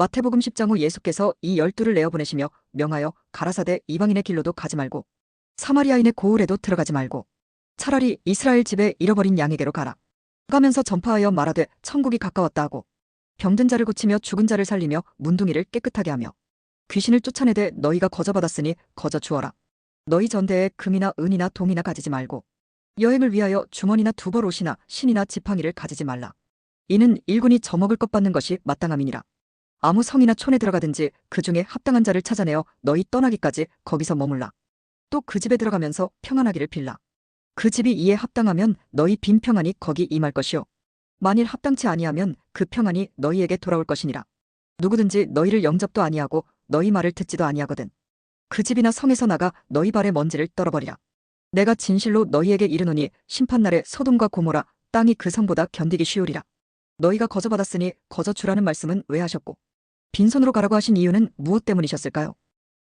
마태복음 10장 후 예수께서 이 열두를 내어보내시며 명하여 가라사대 이방인의 길로도 가지 말고 사마리아인의 고을에도 들어가지 말고 차라리 이스라엘 집에 잃어버린 양에게로 가라. 가면서 전파하여 말하되 천국이 가까웠다 하고 병든 자를 고치며 죽은 자를 살리며 문둥이를 깨끗하게 하며 귀신을 쫓아내되 너희가 거저 받았으니 거저 주어라. 너희 전대에 금이나 은이나 동이나 가지지 말고 여행을 위하여 주머니나 두벌 옷이나 신이나 지팡이를 가지지 말라. 이는 일군이 저먹을 것 받는 것이 마땅함이니라. 아무 성이나 촌에 들어가든지 그 중에 합당한 자를 찾아내어 너희 떠나기까지 거기서 머물라. 또 그 집에 들어가면서 평안하기를 빌라. 그 집이 이에 합당하면 너희 빈 평안이 거기 임할 것이요. 만일 합당치 아니하면 그 평안이 너희에게 돌아올 것이니라. 누구든지 너희를 영접도 아니하고 너희 말을 듣지도 아니하거든. 그 집이나 성에서 나가 너희 발에 먼지를 떨어버리라. 내가 진실로 너희에게 이르노니 심판날에 소돔과 고모라 땅이 그 성보다 견디기 쉬우리라. 너희가 거저 받았으니 거저 주라는 말씀은 왜 하셨고 빈손으로 가라고 하신 이유는 무엇 때문이셨을까요?